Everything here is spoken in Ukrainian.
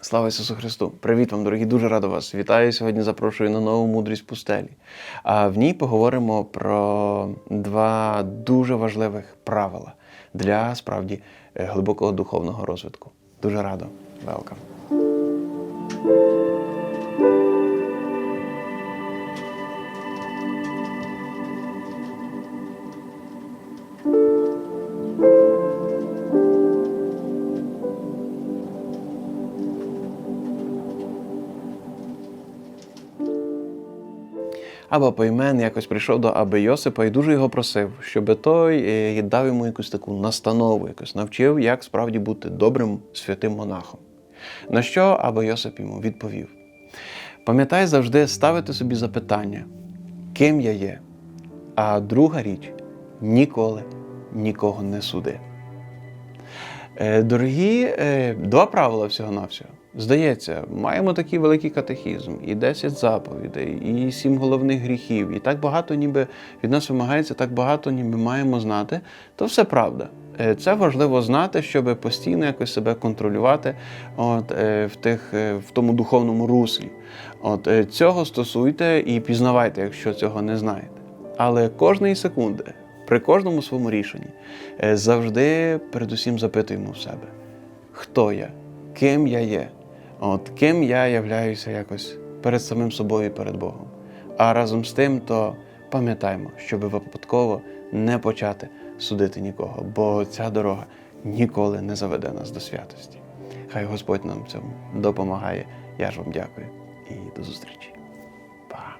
Слава Ісусу Христу! Привіт вам, дорогі! Дуже радо вас. Вітаю сьогодні. Запрошую на нову мудрість пустелі. А в ній поговоримо про два дуже важливих правила для справді глибокого духовного розвитку. Дуже радо. Велкам. Або Поймен якось прийшов до Аби Йосипа і дуже його просив, щоб той е, дав йому якусь таку настанову, якось навчив, як справді бути добрим святим монахом. На що Аба Йосип йому відповів: Пам'ятай завжди ставити собі запитання, ким я є. А друга річ ніколи нікого не суди. Е, Дорогі, е, два правила всього-навсього. Здається, маємо такий великий катехізм, і 10 заповідей, і сім головних гріхів, і так багато, ніби від нас вимагається, так багато, ніби маємо знати. То все правда. Е, Це важливо знати, щоб постійно якось себе контролювати от, в, тих, в тому духовному руслі. От, Цього стосуйте і пізнавайте, якщо цього не знаєте. Але кожної секунди, при кожному своєму рішенні, е, завжди передусім запитуємо в себе, хто я, ким я є, от ким я являюся якось перед самим собою і перед Богом. А разом з тим, то пам'ятаємо, щоб випадково не почати судити нікого, бо ця дорога ніколи не заведе нас до святості. Хай Господь нам цьому допомагає. Я ж вам дякую і до зустрічі. Па!